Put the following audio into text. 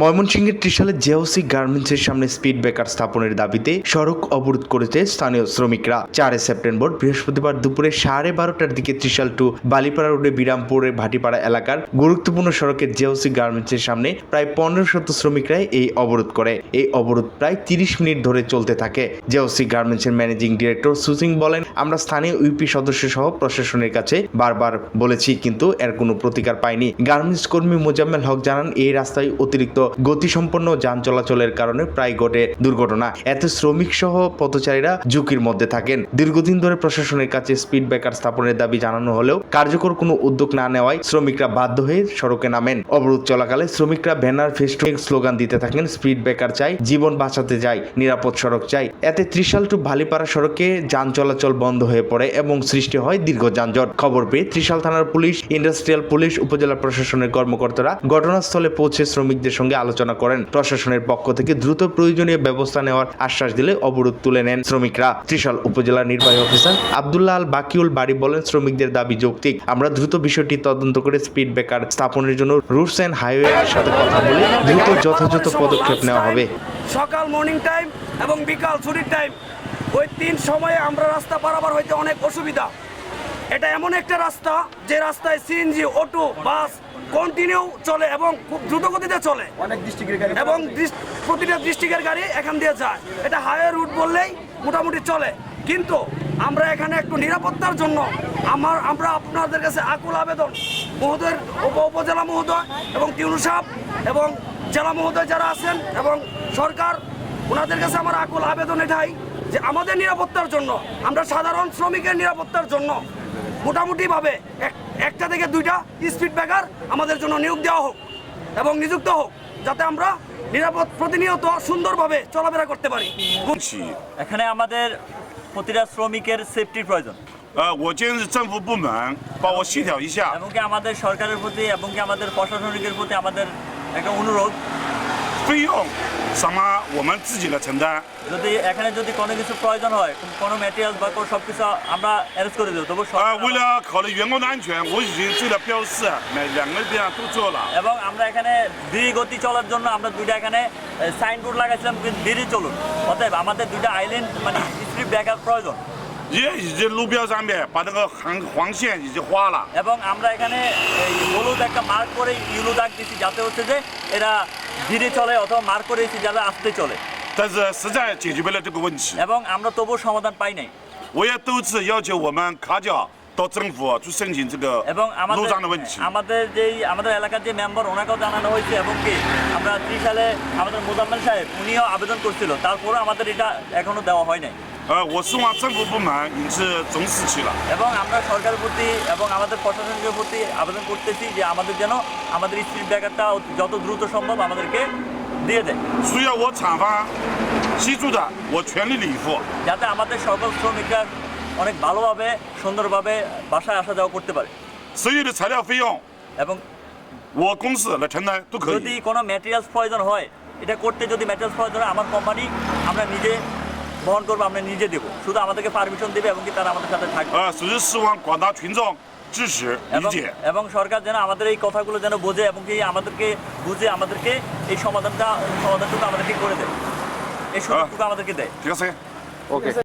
ময়মনসিংহের ত্রিশালের জেওসি গার্মেন্টসের সামনে স্পিড ব্রেকার স্থাপনের দাবিতে সড়ক অবরোধ করেছে স্থানীয় শ্রমিকরা। চারে সেপ্টেম্বর বৃহস্পতিবার দুপুরে সাড়ে বারোটার দিকে ত্রিশাল টু বালিপাড়া রোডে বিরামপুরের ভাটিপাড়া এলাকার গুরুত্বপূর্ণ সড়কের জেওসি গার্মেন্টসের সামনে প্রায় পনেরো শত শ্রমিকরাই এই অবরোধ করে। এই অবরোধ প্রায় তিরিশ মিনিট ধরে চলতে থাকে। জেওসি গার্মেন্টসের ম্যানেজিং ডিরেক্টর সুসিং বলেন, আমরা স্থানীয় ইউপি সদস্য সহ প্রশাসনের কাছে বারবার বলেছি, কিন্তু এর কোনো প্রতিকার পাইনি। গার্মেন্টস কর্মী মোজাম্মেল হক জানান, এই রাস্তায় অতিরিক্ত গতিসম্পন্ন যান চলাচলের কারণে প্রায় ঘটে দুর্ঘটনা। এতে শ্রমিক সহ পথচারীরা ঝুঁকির মধ্যে থাকেন। দীর্ঘদিন ধরে প্রশাসনের কাছে স্পিড ব্রেকার স্থাপনের দাবি জানানো হলেও কার্যকর কোনো উদ্যোগ না নেওয়ায় শ্রমিকরা বাধ্য হয়ে সড়কে নামেন। অবরোধ চলাকালে শ্রমিকরা ব্যানার ফেস্টুন স্লোগান দিতে থাকেন, স্পিড ব্রেকার চাই, জীবন বাঁচাতে চাই, নিরাপদ সড়ক চাই। এতে ত্রিশাল টু ভালিপাড়া সড়কে যান চলাচল বন্ধ হয়ে পড়ে এবং সৃষ্টি হয় দীর্ঘ যানজট। খবর পেয়ে ত্রিশাল থানার পুলিশ, ইন্ডাস্ট্রিয়াল পুলিশ, উপজেলা প্রশাসনের কর্মকর্তারা ঘটনাস্থলে পৌঁছে শ্রমিকদের সঙ্গে আলোচনা করেন। প্রশাসনের পক্ষ থেকে দ্রুত প্রয়োজনীয় ব্যবস্থা নেওয়ার আশ্বাস দিলে অবরোধ তুলে নেন শ্রমিকরা। ত্রিশাল উপজেলা নির্বাহী অফিসার আব্দুল্লাহ আল বাকিউল বাড়ি বলেন, শ্রমিকদের দাবি যৌক্তিক। আমরা দ্রুত বিষয়টি তদন্ত করে স্পিড ব্রেকার স্থাপনের জন্য রুটস অ্যান্ড হাইওয়ের সাথে কথা বলে দ্রুত যথাযথ পদক্ষেপ নেওয়া হবে। সকাল মর্নিং টাইম এবং বিকাল ছুটির টাইম ওই তিন সময়ে আমরা রাস্তা পারাবার হইতে অনেক অসুবিধা। এটা এমন একটা রাস্তা যে রাস্তায় সিএনজি অটো বাস কন্টিনিউ চলে এবং খুব দ্রুত গতিতে চলে। অনেক ডিস্ট্রিক্টের এবং প্রতিটা ডিস্ট্রিক্টের গাড়ি এখান দিয়ে যায়। এটা হাইওয়ে রুট বললেই মোটামুটি চলে। কিন্তু আমরা এখানে একটু নিরাপত্তার জন্য আমার আমরা আপনাদের কাছে আকুল আবেদন। মহোদয়ের উপ উপজেলা মহোদয় এবং তিউনু সাহেব এবং জেলা মহোদয় যারা আছেন এবং সরকার ওনাদের কাছে আমার আকুল আবেদন এটাই যে আমাদের নিরাপত্তার জন্য আমরা সাধারণ শ্রমিকের নিরাপত্তার জন্য মোটামুটিভাবে এক- একটা থেকে দুইটা স্পিড ব্রেকার আমাদের জন্য নিয়োগ দেওয়া হোক এবং নিযুক্ত হোক যাতে আমরা নিরাপদ প্রতিনিয়ত সুন্দরভাবে চলাফেরা করতে পারি 起， এখানে আমাদের প্রতিটা শ্রমিকের সেফটির প্রয়োজন 呃，我建议政府部门帮我协调一下， এবং কি আমাদের সরকারের প্রতি এবং কি আমাদের প্রশাসনিকের প্রতি আমাদের একটা অনুরোধ 费用什么我们自己来承担。 যদি এখানে যদি কোনো কিছু প্রয়োজন হয় কোনো ম্যাটেরিয়াল বা কোনো সব কিছু আমরা অ্যারেঞ্জ করে দেবো তবু 啊、 সরকার为了考虑员工的安全，我已经做了标示，每两个这样都做了。 এবং আমরা এখানে ধীরে গতি চলার জন্য আমরা দুইটা এখানে সাইনবোর্ড লাগাইছিলাম কিন্তু ধীরে চলুন অতএব আমাদের দুইটা আইল্যান্ড মানে স্ট্রিট ব্যাকআপ প্রয়োজন 也已经路标上面把那个黄黄线已经画了。 এবং আমরা এখানে এই হলুদ একটা মার্ক করে ইউলো দাগ দিচ্ছি যাতে হচ্ছে যে এরা ধীরে চলে অথবা মার্ক করে দিচ্ছি যাতে আসতে চলে 但是实在解决不了这个问题， এবং আমরা তবুও সমাধান পাই নাই 我也多次要求我们卡角到政府去申请这个 এবং 路 আমাদের 上的问题。 আমাদের যেই আমাদের এলাকার যে মেম্বার ওনাকেও জানানো হয়েছে এবং কি আমরা ত্রিশ সালে আমাদের মোজাম্মেল সাহেব উনিও আবেদন করছিল তারপরে আমাদের এটা এখনো দেওয়া হয় নাই এবং আমরা সরকারের প্রতি এবং আমাদের প্রশাসনের প্রতি আবেদন করতেছি যে আমাদের যেন আমাদের স্ত্রীর ব্যাঘাতটা যত দ্রুত সম্ভব আমাদেরকে দিয়ে দেয়। যাতে আমাদের সকল শ্রমিকরা অনেক ভালোভাবে সুন্দরভাবে বাসায় আসা যাওয়া করতে পারে। এবং যদি কোনো ম্যাটেরিয়ালস প্রয়োজন হয় এটা করতে যদি ম্যাটেরিয়ালস প্রয়োজন হয় আমার কোম্পানি আমরা নিজে বহন করবো আমরা নিজে দেবো শুধু আমাদেরকে পারমিশন দেবে এবং কি তারা আমাদের সাথে থাকবে 呃，只是希望广大群众支持理 এবং 解。 এবং সরকার যেন আমাদের এই কথাগুলো যেন বোঝে এবং কি আমাদেরকে বুঝে আমাদেরকে এই সমাধানটা সমাধানটুকু আমাদেরকে করে দেয় এই সুযোগটুকু আমাদেরকে দেয় ঠিক আছে。 ওকে